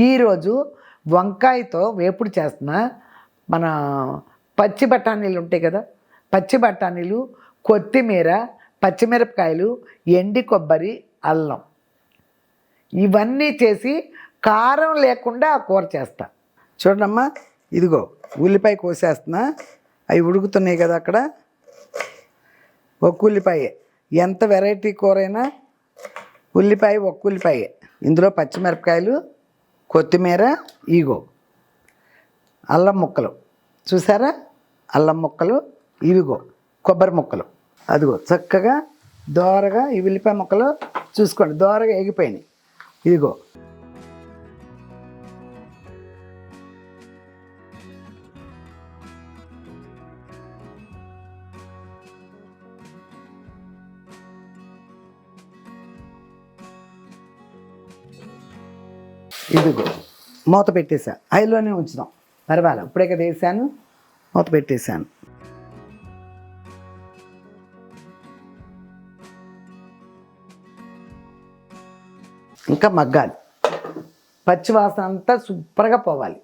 ఈరోజు వంకాయతో వేపుడు చేస్తున్నా. మన పచ్చి బఠానీలు ఉంటాయి కదా పచ్చి బఠానీలు కొత్తిమీర పచ్చిమిరపకాయలు ఎండి కొబ్బరి అల్లం. ఇవన్నీ చేసి కారం లేకుండా ఆ కూర చేస్తా. చూడమ్మా ఇదిగో ఉల్లిపాయ కోసేస్తున్నా. అవి ఉడుకుతున్నాయి కదా అక్కడ. ఒక్క ఉల్లిపాయ. ఎంత వెరైటీ కూర అయినా ఉల్లిపాయ ఒక్క ఉల్లిపాయ. ఇందులో పచ్చిమిరపకాయలు కొత్తిమీర ఈగో. అల్లం ముక్కలు. చూసారా? అల్లం ముక్కలు ఇవిగో కొబ్బరి ముక్కలు. అదిగో చక్కగా దోరగా ఈ ఉల్లిపాయ ముక్కలు చూసుకోండి. దోరగా ఎగిపోయినాయి. ఇదిగో. ఇదిగో మూత పెట్టేసా. ఐలోనే ఉంచుదాం పర్వాలేదు ఇప్పుడే కదా వేసాను. మూత పెట్టేశాను ఇంకా మగ్గాలి. పచ్చివాసన అంతా సూపర్గా పోవాలి.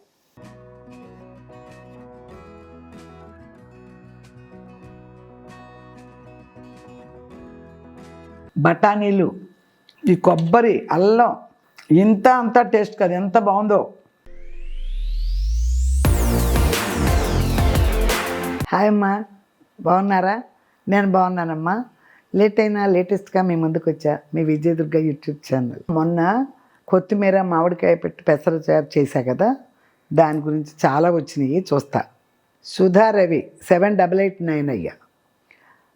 బఠానీలు ఈ కొబ్బరి అల్లం ఇంత అంత టేస్ట్ కదా ఎంత బాగుందో. హాయ్ అమ్మా బాగున్నారా? నేను బాగున్నానమ్మా. లేట్ అయినా లేటెస్ట్గా మీ ముందుకు వచ్చా మీ విజయదుర్గ యూట్యూబ్ ఛానల్. మొన్న కొత్తిమీర మామిడికాయ పెట్టి పెసర తయారు చేశా కదా దాని గురించి చాలా వచ్చినాయి చూస్తా. Sudha Ravi seven double eight nine అయ్యా.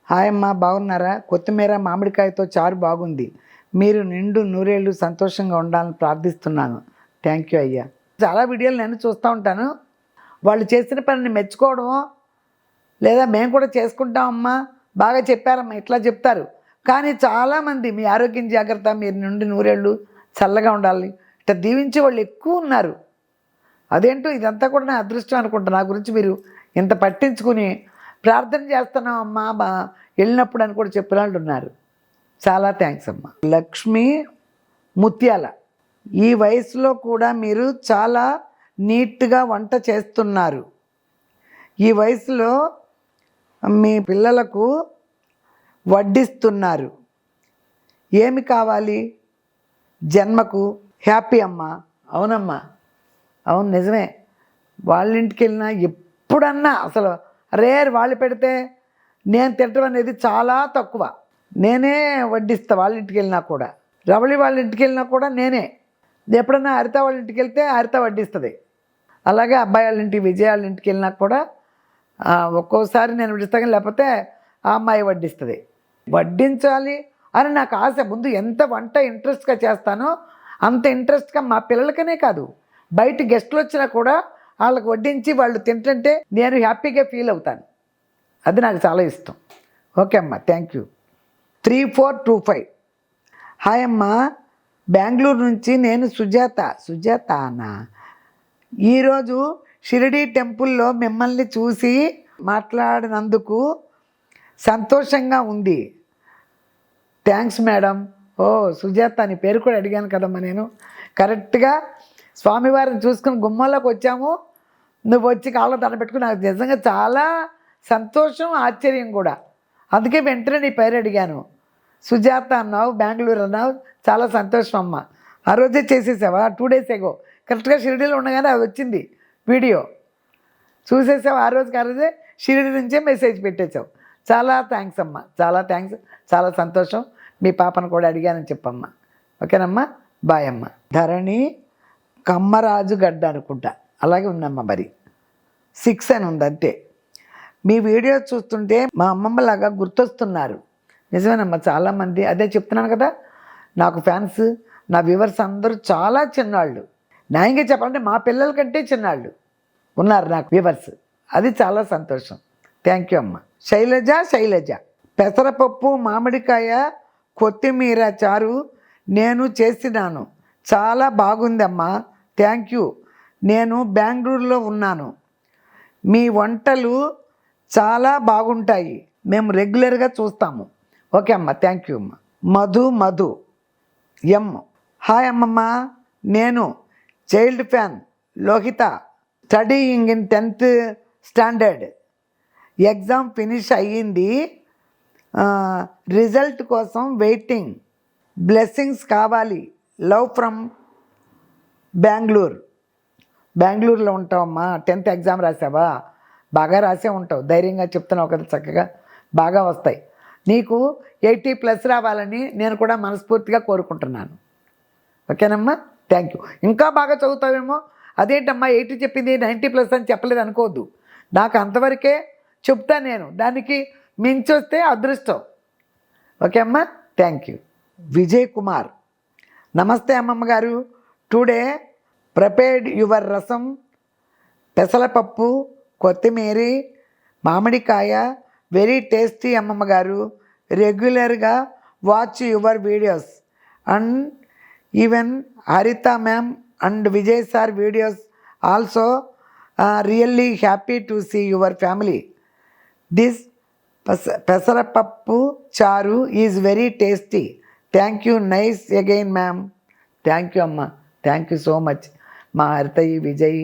హాయ్ అమ్మా బాగున్నారా? కొత్తిమీర మామిడికాయతో చారు బాగుంది. మీరు నిండు నూరేళ్ళు సంతోషంగా ఉండాలని ప్రార్థిస్తున్నాను. థ్యాంక్ యూ అయ్యా. చాలా వీడియోలు నేను చూస్తూ ఉంటాను. వాళ్ళు చేసిన పనిని మెచ్చుకోవడమో లేదా మేము కూడా చేసుకుంటామమ్మా బాగా చెప్పారమ్మా ఇట్లా చెప్తారు. కానీ చాలామంది మీ ఆరోగ్యం జాగ్రత్త మీరు నుండి నూరేళ్ళు చల్లగా ఉండాలి ఇట్లా దీవించే వాళ్ళు ఎక్కువ ఉన్నారు. అదేంటో ఇదంతా కూడా నా అదృష్టం అనుకుంటా. నా గురించి మీరు ఇంత పట్టించుకుని ప్రార్థన చేస్తున్నాం అమ్మా బా వెళ్ళినప్పుడు అని కూడా చెప్పిన వాళ్ళు ఉన్నారు. చాలా థ్యాంక్స్ అమ్మా. లక్ష్మి ముత్యాల. ఈ వయసులో కూడా మీరు చాలా నీట్గా వంట చేస్తున్నారు. ఈ వయసులో మీ పిల్లలకు వడ్డిస్తున్నారు. ఏమి కావాలి? జన్మకు హ్యాపీ అమ్మా. అవునమ్మా. అవును నిజమే. వాళ్ళ ఇంటికి వెళ్ళినా ఎప్పుడన్నా అసలు రేర్ వాళ్ళు పెడితే నేను తినటం అనేది చాలా తక్కువ. నేనే వడ్డిస్తా వాళ్ళ ఇంటికి వెళ్ళినా కూడా. రవళి వాళ్ళ ఇంటికి వెళ్ళినా కూడా నేనే. ఎప్పుడన్నా హరిత వాళ్ళ ఇంటికి వెళ్తే హరిత వడ్డిస్తుంది. అలాగే అబ్బాయి వాళ్ళ ఇంటికి విజయ వాళ్ళ ఇంటికి వెళ్ళినా కూడా ఒక్కోసారి నేను వడ్డిస్తాను లేకపోతే ఆ అమ్మాయి వడ్డిస్తుంది. వడ్డించాలి అని నాకు ఆశ. ముందు ఎంత వంట ఇంట్రెస్ట్గా చేస్తానో అంత ఇంట్రెస్ట్గా మా పిల్లలకనే కాదు. బయట గెస్ట్లు వచ్చినా కూడా వాళ్ళకి వడ్డించి వాళ్ళు తింటుంటే నేను హ్యాపీగా ఫీల్ అవుతాను. అది నాకు చాలా ఇష్టం. ఓకే అమ్మా. Thank you. Three four two five. Hi అమ్మా బెంగళూరు నుంచి నేను సుజాత. సుజాతనా ఈరోజు షిరిడి టెంపుల్లో మిమ్మల్ని చూసి మాట్లాడినందుకు సంతోషంగా ఉంది. Thanks madam. ఓ సుజాత నీ పేరు కూడా అడిగాను కదమ్మా నేను. కరెక్ట్గా స్వామివారిని చూసుకుని గుమ్మంలోకి వచ్చాము. నువ్వు వచ్చి కాళ్ళ దండ పెట్టుకుని నాకు నిజంగా చాలా సంతోషం ఆశ్చర్యం కూడా. అందుకే వెంటనే నీ పేరు అడిగాను. సుజాత అన్నావు బెంగళూరు అన్నావు చాలా సంతోషం అమ్మ. ఆ రోజే చేసేసావా? టూ డేస్ ఎగో కరెక్ట్గా షిరిడీలో ఉండగానే అది వచ్చింది వీడియో. చూసేసావు? ఆ రోజుకి ఆ రోజే షిరిడి నుంచే మెసేజ్ పెట్టేసావు చాలా థ్యాంక్స్ అమ్మా. చాలా థ్యాంక్స్ చాలా సంతోషం. మీ పాపను కూడా అడిగానని చెప్పమ్మా. ఓకేనమ్మా? బాయ్ అమ్మ. ధరణి కమ్మరాజు గడ్డ అనుకుంటా. అలాగే ఉందమ్మా మరి. సిక్స్ అని ఉంది అంతే. మీ వీడియో చూస్తుంటే మా అమ్మమ్మ లాగా గుర్తొస్తున్నారు. నిజమేనమ్మా చాలామంది అదే చెప్తున్నాను కదా నాకు ఫ్యాన్స్ నా వ్యూవర్స్ అందరూ చాలా చిన్నవాళ్ళు. న్యాయంగా చెప్పాలంటే మా పిల్లల కంటే చిన్నవాళ్ళు ఉన్నారు నాకు వ్యూవర్స్. అది చాలా సంతోషం. థ్యాంక్ యూ అమ్మ. శైలజ శైలజ పెసరపప్పు మామిడికాయ కొత్తిమీర చారు నేను చేసినాను. చాలా బాగుందమ్మా. థ్యాంక్ యూ నేను బెంగళూరులో ఉన్నాను. మీ వంటలు చాలా బాగుంటాయి. మేము రెగ్యులర్గా చూస్తాము. ఓకే అమ్మ థ్యాంక్ యూ అమ్మ. మధు మధు. ఎమ్ హాయ్ అమ్మమ్మ. నేను child fan. Lohitha. Studying in tenth standard. Exam finish అయ్యింది. రిజల్ట్ కోసం వెయిటింగ్. బ్లెస్సింగ్స్ కావాలి. Love from Bengaluru. బెంగళూరులో ఉంటావమ్మా. Tenth exam రాసావా? బాగా రాసే ఉంటావు. ధైర్యంగా చెప్తున్నావు కదా చక్కగా. బాగా వస్తాయి. నీకు ఎయిటీ ప్లస్ రావాలని నేను కూడా మనస్ఫూర్తిగా కోరుకుంటున్నాను. ఓకేనమ్మా? Thank you. ఇంకా బాగా చదువుతావేమో? అదేంటమ్మా ఎయిటీ చెప్పింది నైంటీ ప్లస్ అని చెప్పలేదు అనుకోవద్దు. నాకు అంతవరకే చెప్తా నేను. దానికి మించి వస్తే అదృష్టం. ఓకే అమ్మా థ్యాంక్ యూ. విజయ్ కుమార్. నమస్తే అమ్మమ్మ గారు. టుడే ప్రిపేర్డ్ యువర్ రసం పెసలపప్పు కొత్తిమీర మామిడికాయ వెరీ టేస్టీ అమ్మమ్మ గారు రెగ్యులర్గా watch your videos and even Haritha ma'am and Vijay sir videos also really happy to see your family this పెస pesarapappu charu is very tasty thank you nice again ma'am thank you అమ్మ. Thank you so much మా హరితయ్య విజయ్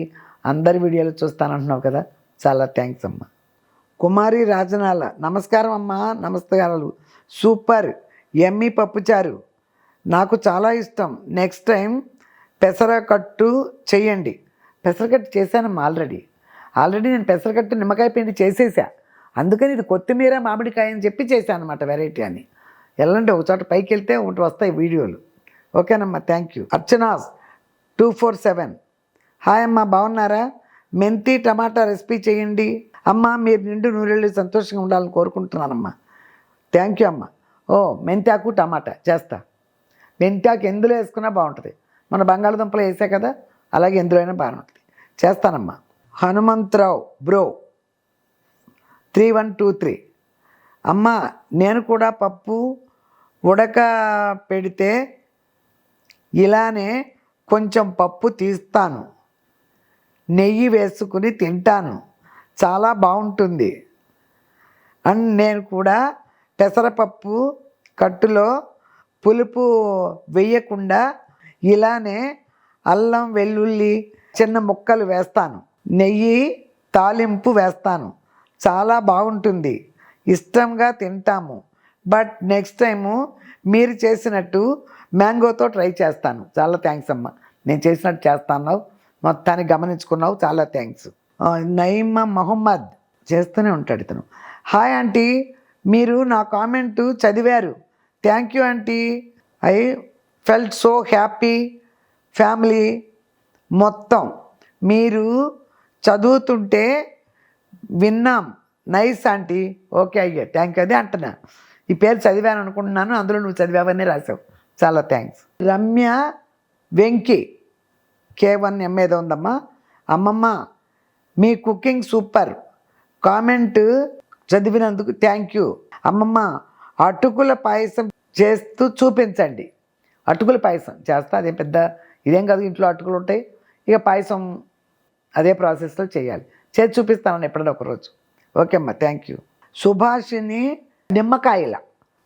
అందరి వీడియోలు చూస్తానంటున్నావు కదా. చాలా thanks అమ్మ. కుమారి రాజనాల నమస్కారం అమ్మ నమస్కారాలు. సూపర్. ఎమ్మి పప్పుచారు. నాకు చాలా ఇష్టం. నెక్స్ట్ టైం పెసరకట్టు చెయ్యండి పెసరకట్టు చేశానమ్మా ఆల్రెడీ ఆల్రెడీ నేను పెసరకట్టు నిమ్మకాయ పిండి చేసేసా. అందుకని ఇది కొత్తిమీర మామిడికాయ అని చెప్పి చేశాను అనమాట వెరైటీ అని. వెళ్ళండి ఒక చోట పైకి వెళ్తే ఒకటి వస్తాయి వీడియోలు. ఓకేనమ్మా thank you Archana's two four seven hi అమ్మా బాగున్నారా? మెంతి టమాటా రెసిపీ చేయండి. అమ్మ మీరు నిండు నూరేళ్ళు సంతోషంగా ఉండాలని కోరుకుంటున్నానమ్మా. థ్యాంక్ యూ అమ్మ. ఓ మెంతాకు టమాటా చేస్తా. మెంతాకు ఎందులో వేసుకున్నా బాగుంటుంది. మన బంగాళదుంపలు వేసా కదా అలాగే ఎందులో అయినా బాగుంటుంది. చేస్తానమ్మా. Hanumantharao bro three one two three. అమ్మ నేను కూడా పప్పు ఉడక పెడితే ఇలానే కొంచెం పప్పు తీస్తాను. నెయ్యి వేసుకుని తింటాను. చాలా బాగుంటుంది. అండ్ నేను కూడా పెసరపప్పు కట్టులో పులుపు వేయకుండా ఇలానే అల్లం వెల్లుల్లి చిన్న ముక్కలు వేస్తాను. నెయ్యి తాలింపు వేస్తాను. చాలా బాగుంటుంది. ఇష్టంగా తింటాము. బట్ నెక్స్ట్ టైము మీరు చేసినట్టు మ్యాంగోతో ట్రై చేస్తాను. చాలా థ్యాంక్స్ అమ్మ. నేను చేసినట్టు చేస్తాను. మొత్తాన్ని గమనించుకున్నావు చాలా థ్యాంక్స్ నయీమ మొహమ్మద్ చేస్తూనే ఉంటాడు ఇతను. హాయ్ ఆంటీ మీరు నా కామెంటు చదివారు. Thank you aunty I felt so happy family మొత్తం మీరు చదువుతుంటే విన్నాం. నైస్ ఆంటీ ఓకే అయ్యా థ్యాంక్ యూ అదే అంటున్నా. ఈ పేరు చదివాను అనుకుంటున్నాను అందులో నువ్వు చదివావని రాసావు. చాలా thanks Ramya Venky. K one M ఏదో ఉందమ్మా. అమ్మమ్మ మీ కుకింగ్ సూపర్. కామెంట్ చదివినందుకు థ్యాంక్ యూ అమ్మమ్మ అటుకుల పాయసం చేస్తూ చూపించండి. అటుకుల పాయసం చేస్తా అదే పెద్ద ఇదేం కాదు ఇంట్లో అటుకులు ఉంటాయి. ఇక పాయసం అదే ప్రాసెస్లో చేయాలి. చేసి చూపిస్తాను ఎప్పుడైనా ఒకరోజు. ఓకే అమ్మా థ్యాంక్ యూ సుభాషిని నిమ్మకాయల.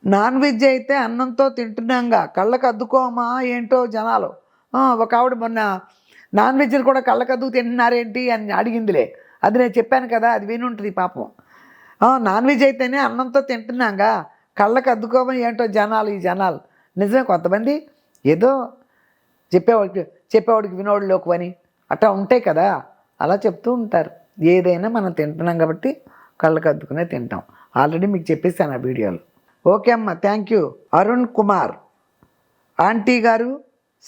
నాన్ వెజ్ అయితే అన్నంతో తింటున్నాంగా. కళ్ళకు అద్దుకోమా ఏంటో జనాలు. ఒక ఆవిడ మొన్న నాన్ వెజ్ని కూడా కళ్ళకద్దు తింటున్నారేంటి అని అడిగిందిలే. అది నేను చెప్పాను కదా అది విని ఉంటుంది పాపం నాన్ వెజ్ అయితేనే అన్నంతో తింటున్నాగా. కళ్ళకు అద్దుకోమని ఏంటో జనాలు ఈ జనాలు. నిజమే కొంతమంది ఏదో చెప్పేవాడికి చెప్పేవాడికి వినోడిలోకి అని అట్లా ఉంటాయి కదా అలా చెప్తూ ఉంటారు. ఏదైనా మనం తింటున్నాం కాబట్టి కళ్ళకు అద్దుకునే తింటాం. ఆల్రెడీ మీకు చెప్పేసాను ఆ వీడియోలో. ఓకే అమ్మ thank you Arun Kumar. Aunty గారు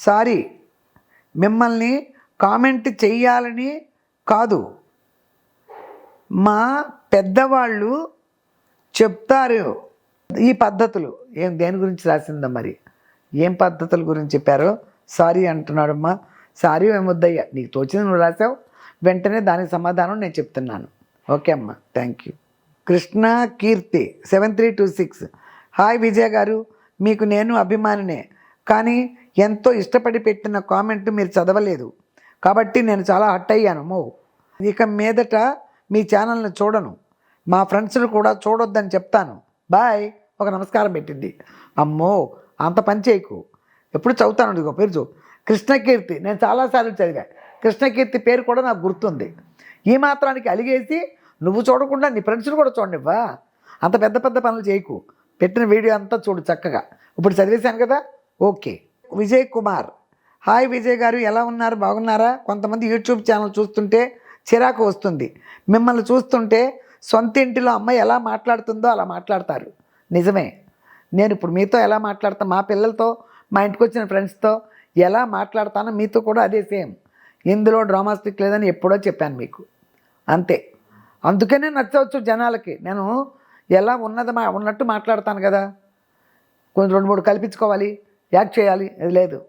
సారీ. మిమ్మల్ని కామెంట్ చెయ్యాలని కాదు. మా పెద్దవాళ్ళు చెప్తారు. ఈ పద్ధతులు. ఏం దేని గురించి రాసిందా మరి? ఏం పద్ధతుల గురించి చెప్పారో? సారీ అంటున్నాడమ్మా. సారీ ఏమొద్దయ్యా నీకు తోచింది నువ్వు రాసావు. వెంటనే దానికి సమాధానం నేను చెప్తున్నాను. ఓకే అమ్మా. Thank you. Krishna Keerthi seven three two six. Hi Vijay గారు. మీకు నేను అభిమానినే. కానీ ఎంతో ఇష్టపడి పెట్టిన కామెంట్ మీరు చదవలేదు. కాబట్టి నేను చాలా హట్ అయ్యాను. మో ఇక మీదట మీ ఛానల్ని చూడను. మా ఫ్రెండ్స్ని కూడా చూడొద్దని చెప్తాను. బాయ్. ఒక నమస్కారం పెట్టింది. అమ్మో. అంత పని చేయకు. ఎప్పుడు చదువుతాను ఇదిగో పేరు చూ. కృష్ణకీర్తి. నేను చాలాసార్లు చదివా. కృష్ణకీర్తి పేరు కూడా నాకు గుర్తుంది. ఈ మాత్రానికి అలిగేసి నువ్వు చూడకుండా నీ ఫ్రెండ్స్ని కూడా చూడనివ్వా? అంత పెద్ద పెద్ద పనులు చేయకు. పెట్టిన వీడియో అంతా చూడు చక్కగా. ఇప్పుడు చదివేశాను కదా? ఓకే. విజయ్ కుమార్. హాయ్ విజయ్ గారు ఎలా ఉన్నారు? బాగున్నారా? కొంతమంది యూట్యూబ్ ఛానల్ చూస్తుంటే చిరాకు వస్తుంది. మిమ్మల్ని చూస్తుంటే సొంత ఇంటిలో అమ్మాయి ఎలా మాట్లాడుతుందో అలా మాట్లాడతారు. నిజమే. నేను ఇప్పుడు మీతో ఎలా మాట్లాడతా మా పిల్లలతో మా ఇంటికి వచ్చిన ఫ్రెండ్స్తో ఎలా మాట్లాడతానో మీతో కూడా అదే సేమ్. ఇందులో డ్రామాస్టిక్ లేదని ఎప్పుడో చెప్పాను మీకు. అంతే. అందుకనే నచ్చవచ్చు జనాలకి. నేను ఎలా ఉన్నది మా ఉన్నట్టు మాట్లాడతాను కదా. కొంచెం రెండు మూడు కల్పించుకోవాలి యాక్ట్ చేయాలి అది లేదు.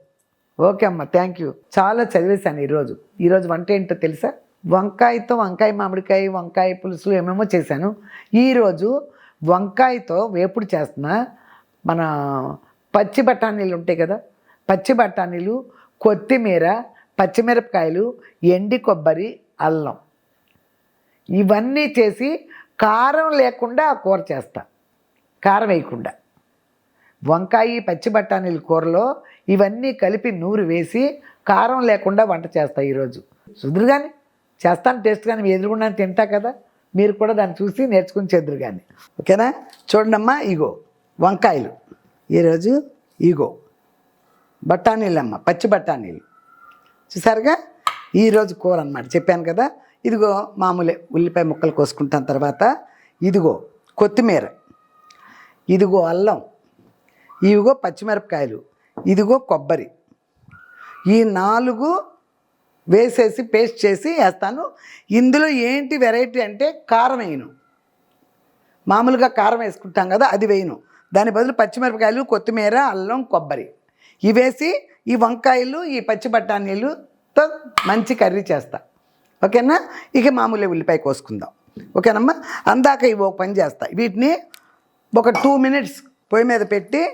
ఓకే అమ్మ థ్యాంక్ యూ చాలా చదివేశాను ఈరోజు. ఈరోజు వంట ఏంటో తెలుసా? వంకాయతో వంకాయ మామిడికాయ వంకాయ పులుసు ఏమేమో చేశాను. ఈరోజు వంకాయతో వేపుడు చేస్తున్న. మన పచ్చి బఠానీలు ఉంటాయి కదా? పచ్చి బఠానీలు కొత్తిమీర పచ్చిమిరపకాయలు ఎండి కొబ్బరి అల్లం. ఇవన్నీ చేసి కారం లేకుండా ఆ కూర చేస్తా. కారం వేయకుండా. వంకాయ పచ్చి బఠానీల కూరలో ఇవన్నీ కలిపి నూరు వేసి కారం లేకుండా వంట చేస్తా ఈరోజు. సుదురు కానీ చేస్తాను టేస్ట్ కానీ ఎదురుకుండా తింటా కదా? మీరు కూడా దాన్ని చూసి నేర్చుకుని చెదురు కానీ ఓకేనా? చూడండమ్మా ఇగో వంకాయలు. ఈరోజు ఇగో బఠానీలమ్మ పచ్చి బఠానీలు. చూసారుగా? ఈరోజు కూర అనమాట చెప్పాను కదా? ఇదిగో మామూలే ఉల్లిపాయ ముక్కలు కోసుకుంటాను తర్వాత ఇదిగో కొత్తిమీర. ఇదిగో అల్లం. ఇవిగో పచ్చిమిరపకాయలు. ఇదిగో కొబ్బరి. ఈ నాలుగు వేసేసి పేస్ట్ చేసి వేస్తాను. ఇందులో ఏంటి వెరైటీ అంటే కారం వేయను. మామూలుగా కారం వేసుకుంటాం కదా అది వేయను. దాని బదులు పచ్చిమిరపకాయలు కొత్తిమీర అల్లం కొబ్బరి. ఇవేసి ఈ వంకాయలు ఈ పచ్చి బఠానీలుతో మంచి కర్రీ చేస్తా. ఓకేనా? ఇక మామూలుగా ఉల్లిపాయ కోసుకుందాం. ఓకేనమ్మా? అందాక ఇవి ఒక పని చేస్తా. వీటిని ఒక టూ మినిట్స్ పొయ్యి మీద పెట్టి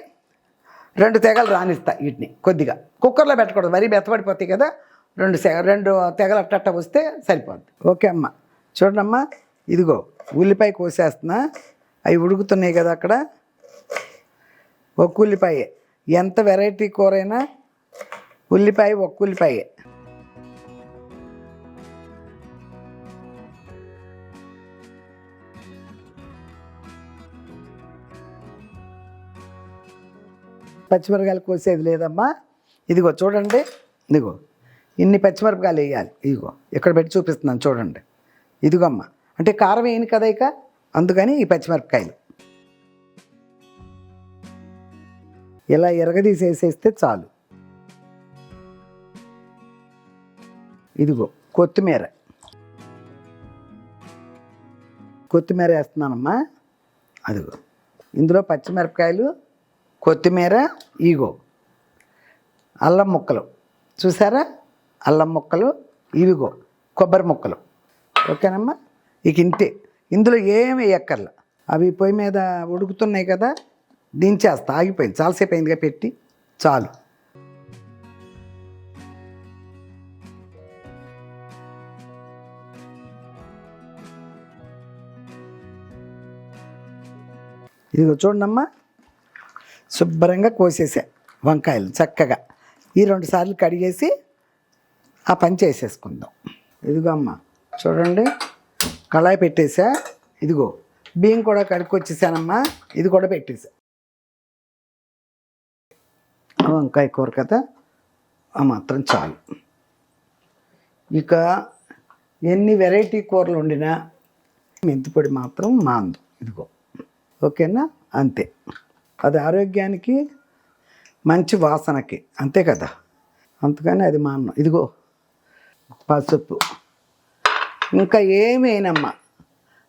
రెండు తెగలు రానిస్తా వీటిని కొద్దిగా. కుక్కర్లో పెట్టకూడదు మరీ బెత్తపడిపోతాయి కదా. రెండు రెండు తెగలు అట్టట్ట వస్తే సరిపోద్ది. ఓకే అమ్మ. చూడమ్మా ఇదిగో ఉల్లిపాయ కోసేస్తున్నా. అవి ఉడుకుతున్నాయి కదా అక్కడ. ఒక్క ఉల్లిపాయ. ఎంత వెరైటీ కూర అయినా ఉల్లిపాయ ఒక్క ఉల్లిపాయే. పచ్చిమిరపకాయలు కోసేది లేదమ్మా. ఇదిగో చూడండి. ఇదిగో. ఇన్ని పచ్చిమిరపకాయలు వేయాలి. ఇదిగో. ఇక్కడ పెట్టి చూపిస్తున్నాను చూడండి. ఇదిగో అమ్మ అంటే కారం వేయను కదా ఇక? అందుకని ఈ పచ్చిమిరపకాయలు. ఇలా ఎరగదీసేసేస్తే చాలు. ఇదిగో కొత్తిమీర. కొత్తిమీర వేస్తున్నానమ్మా. అదిగో. ఇందులో పచ్చిమిరపకాయలు కొత్తిమీర ఈగో. అల్లం ముక్కలు. చూసారా? అల్లం ముక్కలు ఇవిగో కొబ్బరి ముక్కలు. ఓకేనమ్మా? ఇక ఇంతే. ఇందులో ఏమి ఎక్కర్ల. అవి పొయ్యి మీద ఉడుకుతున్నాయి కదా దించేస్తా. ఆగిపోయింది. చాలాసేపు అయిందిగా పెట్టి. చాలు. ఇదిగో చూడమ్మా శుభ్రంగా కోసేసా వంకాయలు చక్కగా. ఈ రెండు సార్లు కడిగేసి ఆ పని చేసేసుకుందాం. ఇదిగో అమ్మ చూడండి. కళాయి పెట్టేసా. ఇదిగో బియ్యం కూడా కడుక్కొచ్చేసానమ్మా. ఇది కూడా పెట్టేసా. వంకాయ కూర కదా ఆ మాత్రం చాలు. ఇక ఎన్ని వెరైటీ కూరలు వండినా మెంతిపొడి మాత్రం మాందు. ఇదిగో ఓకేనా? అంతే. అది ఆరోగ్యానికి మంచి వాసనకి. అంతే కదా? అందుకని అది మా అన్నం. ఇదిగో పసుపు. ఇంకా ఏమేనమ్మా?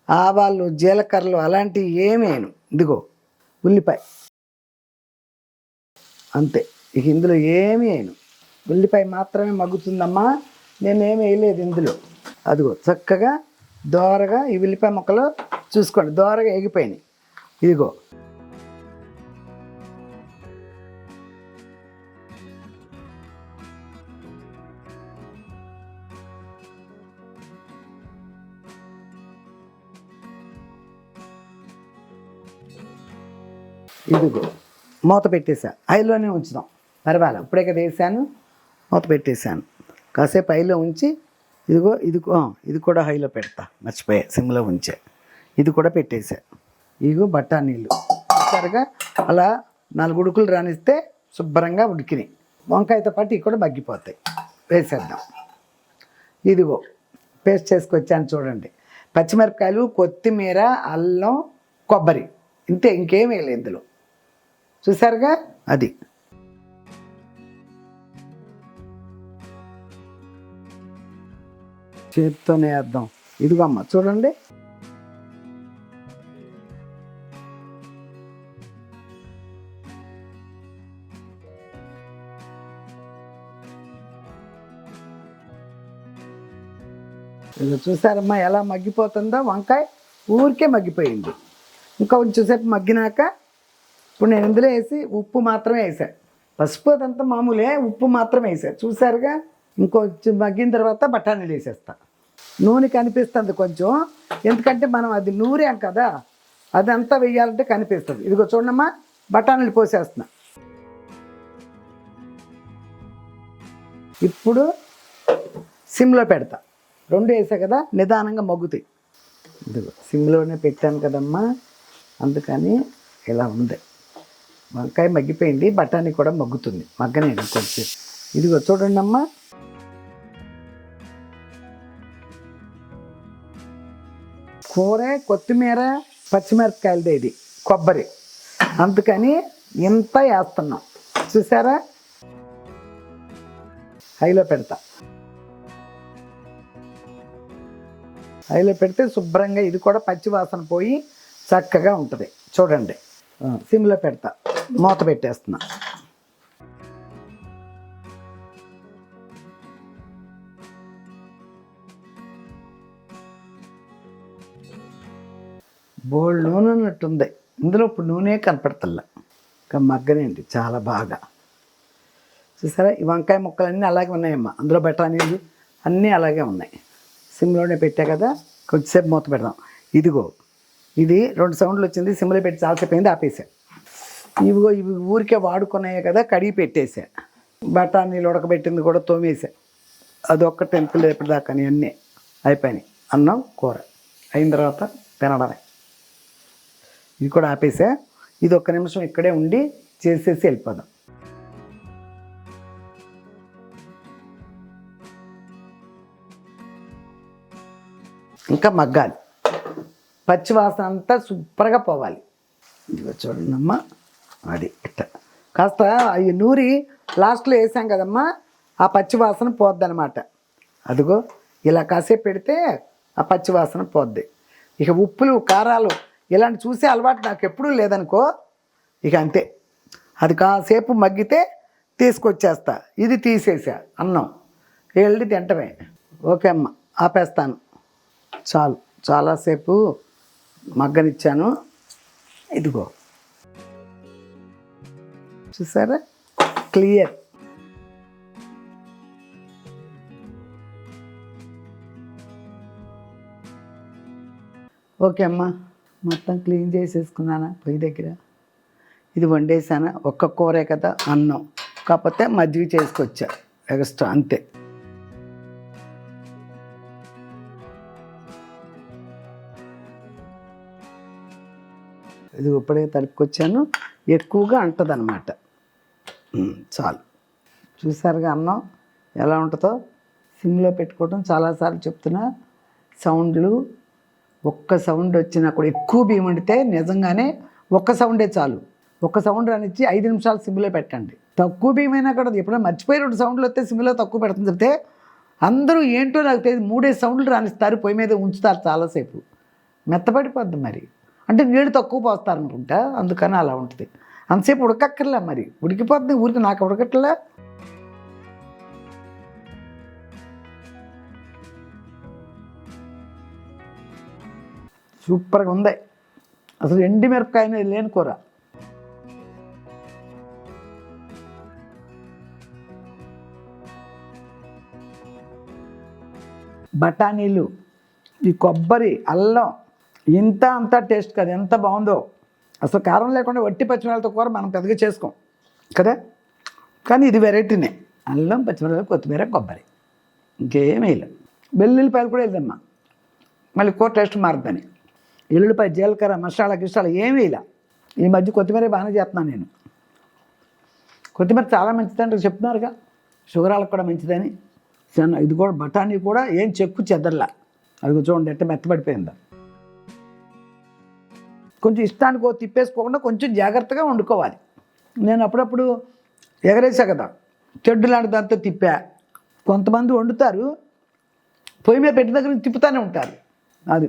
ఆవాలు జీలకర్రలు అలాంటివి ఏమేను? ఇదిగో ఉల్లిపాయ. అంతే. ఇక ఇందులో ఏమి వేయను ఉల్లిపాయ మాత్రమే మగ్గుతుందమ్మా. నేనేమి వేయలేదు ఇందులో. అదిగో చక్కగా దోరగా ఈ ఉల్లిపాయ ముక్కలు చూసుకోండి. దోరగా ఎగిపోయినాయి ఇదిగో. ఇదిగో మూత పెట్టేసా హైలోనే ఉంచుదాం పర్వాలేదు ఇప్పుడే కదా వేసాను మూత పెట్టేశాను. కాసేపు హైలో ఉంచి ఇదిగో ఇది ఇది కూడా హైలో పెడతా. మర్చిపోయా సిమ్లో ఉంచే. ఇది కూడా పెట్టేసా ఇదిగో బఠానీలు సరిగా అలా నాలుగు ఉడుకులు రానిస్తే శుభ్రంగా ఉడికినాయి. వంకాయతో పాటు ఇవి కూడా మగ్గిపోతాయి. వేసేద్దాం. ఇదిగో పేస్ట్ చేసుకొచ్చాను చూడండి. పచ్చిమిరపకాయలు కొత్తిమీర అల్లం కొబ్బరి. ఇంతే ఇంకేమీ వేయలేదు ఇందులో. చూసారుగా అది. చేతితోనే వేద్దాం. ఇదిగో అమ్మ చూడండి. ఇది చూసారమ్మా ఎలా మగ్గిపోతుందో? వంకాయ ఊరికే మగ్గిపోయింది. ఇంకా కొంచెంసేపు మగ్గినాక ఇప్పుడు నేను ఇందులో వేసి ఉప్పు మాత్రమే వేసా. పసుపు అదంతా మామూలే ఉప్పు మాత్రమే వేసా. చూసారుగా? ఇంకొంచెం మగ్గిన తర్వాత బఠానీలు వేసేస్తా. నూనె కనిపిస్తుంది కొంచెం. ఎందుకంటే మనం అది నూరాం కదా అదంతా వేయాలంటే కనిపిస్తుంది. ఇదిగో చూడమ్మా బఠానీలు పోసేస్తున్నా. ఇప్పుడు సిమ్లో పెడతా. రెండు వేసా కదా నిదానంగా మగ్గుతాయి. ఇదిగో సిమ్లోనే పెట్టాను కదమ్మా. అందుకని ఇలా ఉంది. వంకాయ మగ్గిపోయింది బఠానీ కూడా మగ్గుతుంది. మగ్గనేది కొంచెం. ఇదిగో చూడండి అమ్మా. కూర కొత్తిమీర పచ్చిమిరపకాయలదే ఇది కొబ్బరి. అందుకని ఇంత వేస్తున్నాం. చూసారా? హైలో పెడతా. హైలో పెడితే శుభ్రంగా ఇది కూడా పచ్చి వాసన పోయి చక్కగా ఉంటుంది. చూడండి. సిమ్లో పెడతా. మూత పెట్టేస్తున్నా. బోల్డ్ నూనె అన్నట్టుంది. ఇందులో ఇప్పుడు నూనె కనపడతల్లా. ఇంకా మగ్గనేంటి? చాలా బాగా. చూసారా? ఈ వంకాయ ముక్కలన్నీ అలాగే ఉన్నాయమ్మా. అందులో బఠానీలు అన్నీ అలాగే ఉన్నాయి. సిమ్లోనే పెట్టా కదా. కొద్దిసేపు మూత పెడదాం. ఇదిగో. ఇది రెండు సౌండ్లు వచ్చింది. సిమ్లో పెట్టి చాలాసేపు అయింది ఆపేసా. ఇవిగో ఇవి ఊరికే వాడుకున్నాయే కదా కడిగి పెట్టేసా. బఠానీలు ఉడకబెట్టింది కూడా తోమేసా. అదొక్క టెంపుల్ ఎప్పటిదాకా అన్నీ అయిపోయినాయి. అన్నం కూర. అయిన తర్వాత తినడమే. ఇది కూడా ఆపేసా. ఇది ఒక్క నిమిషం ఇక్కడే ఉండి చేసేసి వెళ్ళిపోదాం. ఇంకా మగ్గాలి. పచ్చివాసన అంతా సూపర్గా పోవాలి. ఇదిగో చూడండి అమ్మా అది ఇట్ట. కాస్త అవి నూరి లాస్ట్లో వేసాం కదమ్మా ఆ పచ్చి వాసన పోద్దనమాట అదిగో ఇలా కాసేపు పెడితే ఆ పచ్చి వాసన పోద్ది. ఇక ఉప్పులు కారాలు ఇలాంటి చూసే అలవాటు నాకు ఎప్పుడూ లేదనుకో ఇక అంతే. అది కాసేపు మగ్గితే తీసుకొచ్చేస్తా. ఇది తీసేసా అన్నం. వెళ్ళి తింటమే. ఓకే అమ్మ ఆపేస్తాను. చాలు. చాలాసేపు మగ్గనిచ్చాను. ఇదిగో. చూసారా? క్లియర్. ఓకే అమ్మా మొత్తం క్లీన్ చేసేసుకున్నానా పొయ్యి దగ్గర? ఇది వండేసానా ఒక్క కూరే కదా అన్నం. కాకపోతే మజ్జిగ చేసుకొచ్చా. ఎక్స్ట్రా అంతే. ఇది ఇప్పుడే తడుపుకొచ్చాను. ఎక్కువగా అంటదనమాట చాలు. చూసారుగా అన్నం ఎలా ఉంటుందో? సిమ్లో పెట్టుకోవడం చాలాసార్లు చెప్తున్నా. సౌండ్లు ఒక్క సౌండ్ వచ్చినా కూడా ఎక్కువ బియ్యం వండితే నిజంగానే ఒక్క సౌండే చాలు. ఒక్క సౌండ్ రానిచ్చి ఐదు నిమిషాలు సిమ్లో పెట్టండి. తక్కువ బియ్యమైనా కూడా ఎప్పుడైనా మర్చిపోయి రెండు సౌండ్లు వస్తే సిమ్లో తక్కువ పెడుతుంది చెప్తే అందరూ ఏంటో నాకు తెలియదు మూడే సౌండ్లు రానిస్తారు పొయ్యి మీద ఉంచుతారు చాలాసేపు. మెత్తపడిపోద్ది మరి. అంటే నీళ్ళు తక్కువ పోస్తారు అనుకుంటా అందుకని అలా ఉంటుంది. అంతసేపు ఉడకక్కర్లే మరి. ఉడికిపోతుంది ఊరికి నాకు ఉడకట్లే. సూపర్గా ఉంది. అసలు ఎండి మిరపకాయ లేని కూర. బఠానీలు ఈ కొబ్బరి అల్లం ఇంత అంత టేస్ట్ కదా. ఎంత బాగుందో. అసలు కారం లేకుండా వట్టి పచ్చిమిరపకాయలతో కూర మనం పెద్దగా చేసుకోం. కదా? కానీ ఇది వెరైటీనే. అల్లం పచ్చిమిరపకాయ కొత్తిమీర కొబ్బరి. ఇంకేమీ లేదు వెల్లుల్లిపాయలు కూడా వేద్దామ్మా మళ్ళీ కూర టేస్ట్ మారుద్దని. ఎల్లుల్లిపాయ జీలకర్ర మసాలా గిసాలా ఏమీ ఇలా ఈ మధ్య కొత్తిమీర బాగానే చేస్తున్నాను నేను. కొత్తిమీర చాలా మంచిదంటే చెప్తున్నారుగా. షుగర్ కూడా మంచిదని. ఇది కూడా బఠానీ కూడా ఏం చెక్కు చెద్దర్లా అది చూడండి అంటే మెత్తబడిపోయిందా. కొంచెం ఇష్టానికి ఓ తిప్పేసుకోకుండా కొంచెం జాగ్రత్తగా వండుకోవాలి. నేను అప్పుడప్పుడు ఎగరేసా కదా చెడ్డు లాంటి దాంతో తిప్పా. కొంతమంది వండుతారు పొయ్యి మీద పెట్టిన దగ్గర తిప్పుతూనే ఉంటారు. అది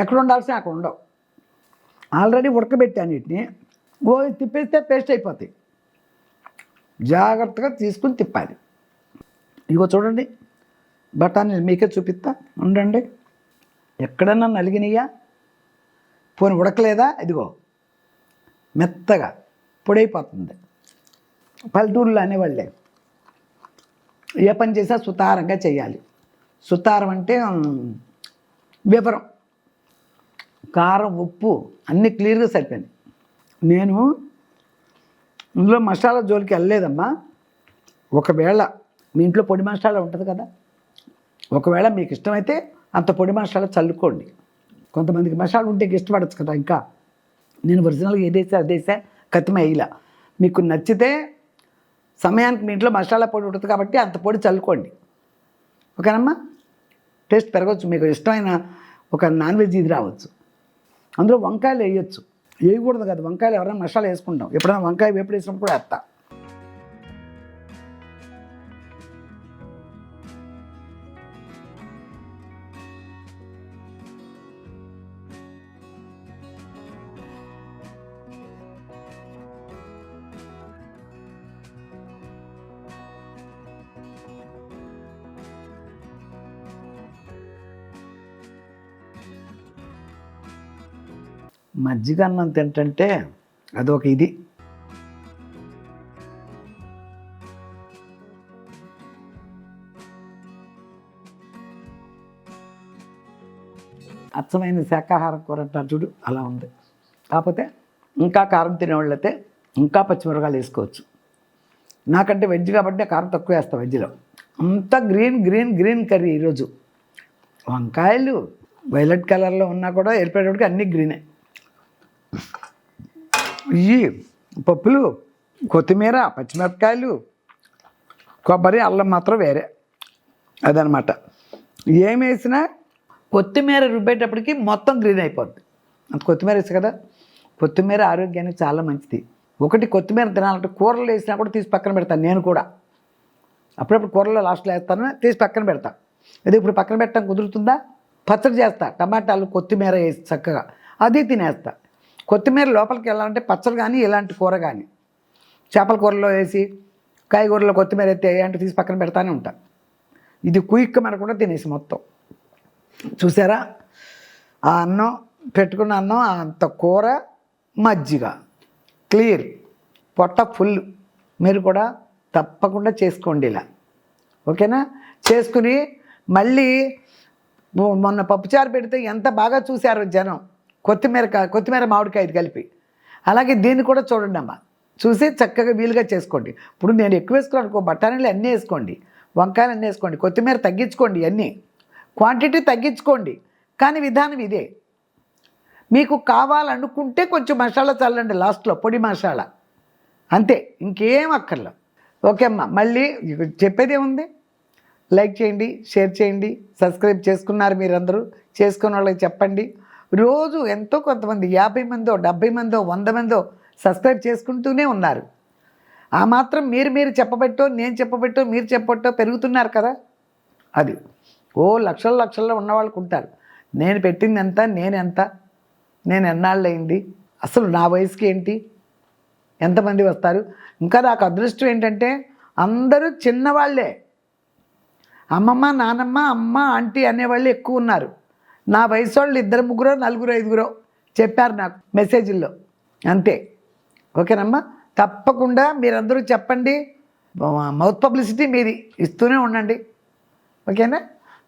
ఎక్కడ ఉండాల్సిన అక్కడ ఉండవు. ఆల్రెడీ ఉడకబెట్టాను వీటిని ఓ తిప్పేస్తే పేస్ట్ అయిపోతాయి. జాగ్రత్తగా తీసుకుని తిప్పాలి. ఇగో చూడండి బఠానీ మీకే చూపిస్తా. ఉండండి. ఎక్కడన్నా నలిగినయ్యా పోని ఉడకలేదా? ఇదిగో. మెత్తగా పొడైపోతుంది. పల్లెటూరులో అనేవాళ్ళే. ఏ పని చేసినా సుతారంగా చేయాలి. సుతారం అంటే వివరం. కారం ఉప్పు అన్నీ క్లియర్గా సరిపోయింది నేను ఇందులో మసాలా జోలికి వెళ్ళలేదమ్మా. ఒకవేళ మీ ఇంట్లో పొడి మసాలా ఉంటుంది కదా. ఒకవేళ మీకు ఇష్టమైతే అంత పొడి మసాలా చల్లుకోండి. కొంతమందికి మసాలా ఉంటే ఇష్టపడచ్చు కదా ఇంకా. నేను ఒరిజినల్గా ఏదేసా అదేసా కత్తిమ వేయలా మీకు నచ్చితే సమయానికి మీ ఇంట్లో మసాలా పొడి ఉంటుంది కాబట్టి అంత పొడి చల్లుకోండి. ఓకేనమ్మా? టేస్ట్ పెరగవచ్చు మీకు ఇష్టమైన ఒక నాన్ వెజ్ ఇది రావచ్చు. అందులో వంకాయలు వేయచ్చు. వేయకూడదు కదా వంకాయలు ఎవరైనా మసాలా వేసుకుంటాం. ఎప్పుడైనా వంకాయ వేపుడు వేసినప్పుడు కూడా వేస్తా. మజ్జిగ అన్నం తింటంటే అదొక ఇది. అచ్చమైన శాఖాహారం కూర అంటారు చూడు అలా ఉంది. కాకపోతే ఇంకా కారం తినేవాళ్ళైతే ఇంకా పచ్చిమిరకాయలు వేసుకోవచ్చు. నాకంటే వెజ్ కాబట్టి కారం తక్కువ వేస్తాను వెజ్లో. అంతా గ్రీన్ గ్రీన్ గ్రీన్ కర్రీ ఈరోజు. వంకాయలు వైలెట్ కలర్లో ఉన్నా కూడా ఏర్పడేటప్పటికి అన్నీ గ్రీనే. ఇవి పప్పులు కొత్తిమీర పచ్చిమిరపకాయలు కొబ్బరి అల్లం మాత్రం వేరే. అదనమాట. ఏం వేసినా కొత్తిమీర రుబ్బేటప్పటికి మొత్తం గ్రీన్ అయిపోద్ది. అంత కొత్తిమీర వేసి కదా? కొత్తిమీర ఆరోగ్యానికి చాలా మంచిది. ఒకటి కొత్తిమీర తినాలంటే కూరలు వేసినా కూడా తీసి పక్కన పెడతాను నేను కూడా. అప్పుడప్పుడు కూరలో లాస్ట్లో వేస్తాను తీసి పక్కన పెడతా. అది ఇప్పుడు పక్కన పెట్టడం కుదురుతుందా? పచ్చడి చేస్తా. టమాటాలు కొత్తిమీర వేసి చక్కగా. అది తినేస్తా. కొత్తిమీర లోపలికి వెళ్ళాలంటే పచ్చలు కానీ ఇలాంటి కూర కానీ చేపల కూరలో వేసి కాయగూరలో కొత్తిమీర ఎత్తే అంటే తీసి పక్కన పెడతానే ఉంటా. ఇది కుయిక్క మనకుండా తినేసి మొత్తం. చూసారా? ఆ అన్నం పెట్టుకున్న అన్నం అంత కూర మజ్జిగ. క్లియర్. పొట్ట ఫుల్. మీరు కూడా తప్పకుండా చేసుకోండి ఇలా. ఓకేనా? చేసుకుని మళ్ళీ మొన్న పప్పుచారు పెడితే ఎంత బాగా చూశారు జనం. కొత్తిమీర కొత్తిమీర మామిడికాయ కలిపి. అలాగే దీన్ని కూడా చూడండి అమ్మా. చూసి చక్కగా వీలుగా చేసుకోండి. ఇప్పుడు నేను ఎక్కువ వేసుకున్నాను అనుకో బఠానీలు అన్నీ వేసుకోండి. వంకాయలు అన్నీ వేసుకోండి. కొత్తిమీర తగ్గించుకోండి అన్నీ. క్వాంటిటీ తగ్గించుకోండి. కానీ విధానం ఇదే. మీకు కావాలనుకుంటే కొంచెం మసాలా చల్లండి లాస్ట్లో పొడి మసాలా. అంతే ఇంకేం అక్కర్లా. ఓకే అమ్మా మళ్ళీ చెప్పేదే ఉంది లైక్ చేయండి షేర్ చేయండి సబ్స్క్రైబ్ చేసుకున్నారు మీరందరూ. చేసుకున్న వాళ్ళకి చెప్పండి. రోజు ఎంతో కొంతమంది యాభై మందో డెబ్బై మందో వంద మందో సబ్స్క్రైబ్ చేసుకుంటూనే ఉన్నారు. ఆ మాత్రం మీరు మీరు చెప్పబెట్టో నేను చెప్పబెట్టో మీరు చెప్పట్టో పెరుగుతున్నారు కదా. అది ఓ లక్షల లక్షల్లో ఉన్నవాళ్ళకు ఉంటారు. నేను పెట్టింది ఎంత నేను ఎంత నేను ఎన్నాళ్ళు అయింది అసలు నా వయసుకి ఏంటి ఎంతమంది వస్తారు. ఇంకా నాకు అదృష్టం ఏంటంటే అందరూ చిన్నవాళ్ళే. అమ్మమ్మ నానమ్మ అమ్మ ఆంటీ అనేవాళ్ళు ఎక్కువ ఉన్నారు. నా వయసు వాళ్ళు ఇద్దరు ముగ్గురు నలుగురు ఐదుగురు చెప్పారు నాకు మెసేజ్ల్లో అంతే. ఓకేనమ్మా? తప్పకుండా మీరందరూ చెప్పండి. మౌత్ పబ్లిసిటీ మీది. ఇస్తూనే ఉండండి. ఓకేనా?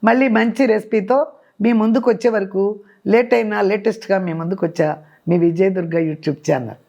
మళ్ళీ మంచి రెసిపీతో మీ ముందుకు వచ్చే వరకు లేట్ అయినా లేటెస్ట్గా మీ ముందుకు వచ్చా మీ విజయదుర్గ యూట్యూబ్ ఛానల్.